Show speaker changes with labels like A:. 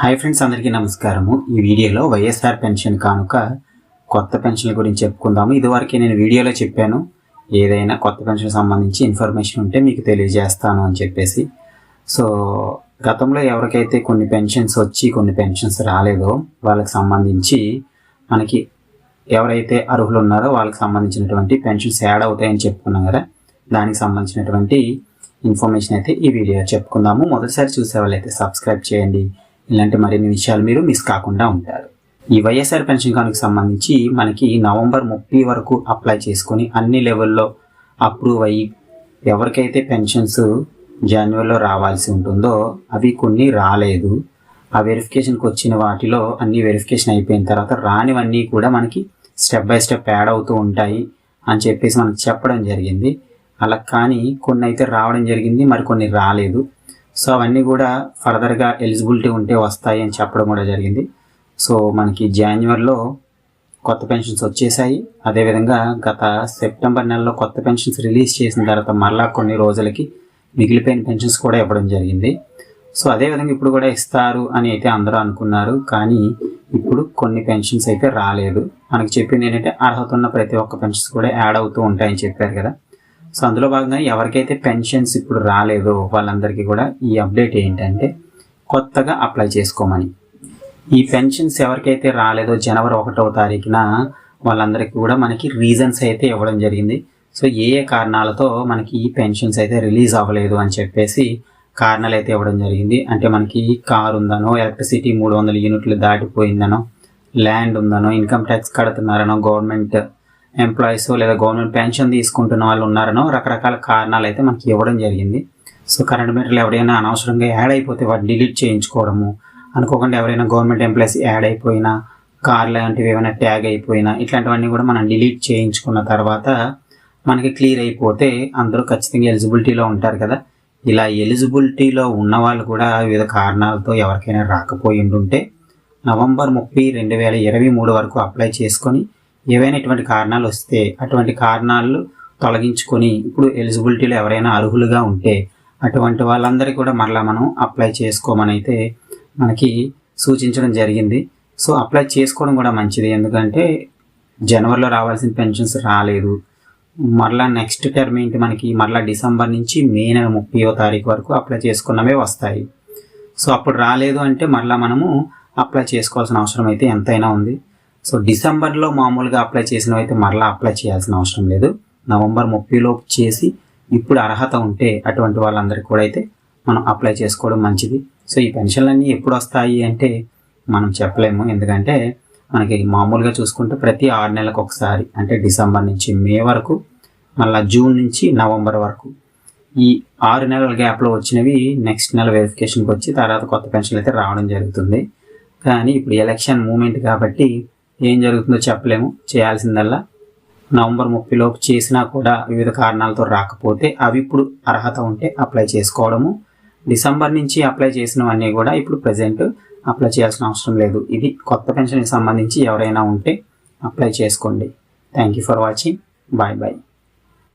A: Hi friends అందరికీ నమస్కారము. ఈ వీడియోలో వైఎస్ఆర్ పెన్షన్ కానుక కొత్త పెన్షన్ల గురించి చెప్పుకుందాము. ఇదివరకే నేను వీడియోలో చెప్పాను ఏదైనా కొత్త పెన్షన్ సంబంధించి ఇన్ఫర్మేషన్ ఉంటే మీకు తెలియజేస్తాను అని చెప్పేసి. సో గతంలో ఎవరికైతే కొన్ని పెన్షన్స్ వచ్చి కొన్ని పెన్షన్స్ రాలేదో వాళ్ళకి సంబంధించి మనకి ఎవరైతే అర్హులు ఉన్నారో వాళ్ళకి సంబంధించినటువంటి పెన్షన్స్ యాడ్ అవుతాయని చెప్పుకున్నాం కదా. దానికి సంబంధించినటువంటి ఇన్ఫర్మేషన్ అయితే ఈ వీడియో చెప్పుకుందాము. మొదటిసారి చూసే వాళ్ళైతే సబ్స్క్రైబ్ చేయండి. ఇలాంటి మరిన్ని విషయాలు మీరు మిస్ కాకుండా ఉంటారు. ఈ వైఎస్ఆర్ పెన్షన్ కార్డుకి సంబంధించి మనకి నవంబర్ ముప్పై వరకు అప్లై చేసుకొని అన్ని లెవెల్లో అప్రూవ్ అయ్యి ఎవరికైతే పెన్షన్స్ జనవరిలో రావాల్సి ఉంటుందో అవి కొన్ని రాలేదు. ఆ వెరిఫికేషన్కి వచ్చిన వాటిలో అన్ని వెరిఫికేషన్ అయిపోయిన తర్వాత రానివన్నీ కూడా మనకి స్టెప్ బై స్టెప్ యాడ్ అవుతూ ఉంటాయి అని చెప్పేసి మనకు చెప్పడం జరిగింది. అలా కానీ కొన్ని అయితే రావడం జరిగింది మరి కొన్ని రాలేదు. సో అవన్నీ కూడా ఫర్దర్గా ఎలిజిబిలిటీ ఉంటే వస్తాయి అని చెప్పడం కూడా జరిగింది. సో మనకి జాన్యువరిలో కొత్త పెన్షన్స్ వచ్చేసాయి. అదేవిధంగా గత సెప్టెంబర్ నెలలో కొత్త పెన్షన్స్ రిలీజ్ చేసిన తర్వాత మరలా కొన్ని రోజులకి మిగిలిపోయిన పెన్షన్స్ కూడా ఇవ్వడం జరిగింది. సో అదేవిధంగా ఇప్పుడు కూడా ఇస్తారు అని అయితే అందరూ అనుకున్నారు. కానీ ఇప్పుడు కొన్ని పెన్షన్స్ అయితే రాలేదు. మనకి చెప్పింది ఏంటంటే అర్హత ఉన్న ప్రతి ఒక్క పెన్షన్స్ కూడా యాడ్ అవుతూ ఉంటాయని చెప్పారు కదా. సో అందులో భాగంగా ఎవరికైతే పెన్షన్స్ ఇప్పుడు రాలేదో వాళ్ళందరికీ కూడా ఈ అప్డేట్ ఏంటంటే కొత్తగా అప్లై చేసుకోమని. ఈ పెన్షన్స్ ఎవరికైతే రాలేదో జనవరి ఒకటో తారీఖున వాళ్ళందరికీ కూడా మనకి రీజన్స్ అయితే ఇవ్వడం జరిగింది. సో ఏ ఏ కారణాలతో మనకి ఈ పెన్షన్స్ అయితే రిలీజ్ అవ్వలేదు అని చెప్పేసి కారణాలు అయితే ఇవ్వడం జరిగింది. అంటే మనకి కార్ ఉందనో ఎలక్ట్రిసిటీ మూడు వందల యూనిట్లు దాటిపోయిందనో ల్యాండ్ ఉందనో ఇన్కమ్ ట్యాక్స్ కడుతున్నారనో గవర్నమెంట్ ఎంప్లాయీస్ లేదా గవర్నమెంట్ పెన్షన్ తీసుకుంటున్న వాళ్ళు ఉన్నారనో రకరకాల కారణాలు అయితే మనకి ఇవ్వడం జరిగింది. సో కరెంట్ మీటర్లు ఎవరైనా అనవసరంగా యాడ్ అయిపోతే వాటిని డిలీట్ చేయించుకోవడము అనుకోకుండా ఎవరైనా గవర్నమెంట్ ఎంప్లాయీస్ యాడ్ అయిపోయినా కార్ లాంటివి ఏమైనా ట్యాగ్ అయిపోయినా ఇట్లాంటివన్నీ కూడా మనం డిలీట్ చేయించుకున్న తర్వాత మనకి క్లియర్ అయిపోతే అందరూ ఖచ్చితంగా ఎలిజిబిలిటీలో ఉంటారు కదా. ఇలా ఎలిజిబిలిటీలో ఉన్న వాళ్ళు కూడా వివిధ కారణాలతో ఎవరికైనా రాకపోయి ఉంటే నవంబర్ ముప్పై రెండు వేల ఇరవై మూడు వరకు అప్లై చేసుకొని ఏవైనా ఇటువంటి కారణాలు వస్తే అటువంటి కారణాలు తొలగించుకొని ఇప్పుడు ఎలిజిబిలిటీలో ఎవరైనా అర్హులుగా ఉంటే అటువంటి వాళ్ళందరికీ కూడా మరలా మనం అప్లై చేసుకోమని అయితే మనకి సూచించడం జరిగింది. సో అప్లై చేసుకోవడం కూడా మంచిది. ఎందుకంటే జనవరిలో రావాల్సిన పెన్షన్స్ రాలేదు. మరలా నెక్స్ట్ టర్మ్ ఏంటి మనకి? మరలా డిసెంబర్ నుంచి మే నెల ముప్పయో తారీఖు వరకు అప్లై చేసుకున్నవే వస్తాయి. సో అప్పుడు రాలేదు అంటే మరలా మనము అప్లై చేసుకోవాల్సిన అవసరం అయితే ఎంతైనా ఉంది. సో డిసెంబర్లో మామూలుగా అప్లై చేసినవి అయితే మరలా అప్లై చేయాల్సిన అవసరం లేదు. నవంబర్ ముప్పైలోపు చేసి ఇప్పుడు అర్హత ఉంటే అటువంటి వాళ్ళందరికీ కూడా అయితే మనం అప్లై చేసుకోవడం మంచిది. సో ఈ పెన్షన్లన్నీ ఎప్పుడు వస్తాయి అంటే మనం చెప్పలేము. ఎందుకంటే మనకి మామూలుగా చూసుకుంటే ప్రతి ఆరు నెలలకు ఒకసారి అంటే డిసెంబర్ నుంచి మే వరకు మళ్ళీ జూన్ నుంచి నవంబర్ వరకు. ఈ ఆరు నెలల గ్యాప్లో వచ్చినవి నెక్స్ట్ నెల వెరిఫికేషన్కి వచ్చి తర్వాత కొత్త పెన్షన్లు అయితే రావడం జరుగుతుంది. కానీ ఇప్పుడు ఎలక్షన్ మూమెంట్ కాబట్టి ఏం జరుగుతుందో చెప్పలేము. చేయాల్సిందల్లా నవంబర్ ముప్పై లోపు చేసినా కూడా వివిధ కారణాలతో రాకపోతే అవి ఇప్పుడు అర్హత ఉంటే అప్లై చేసుకోవడము. డిసెంబర్ నుంచి అప్లై చేసినవన్నీ కూడా ఇప్పుడు ప్రజెంట్ అప్లై చేయాల్సిన అవసరం లేదు. ఇది కొత్త పెన్షన్కి సంబంధించి ఎవరైనా ఉంటే అప్లై చేసుకోండి. Thank you for watching. Bye bye.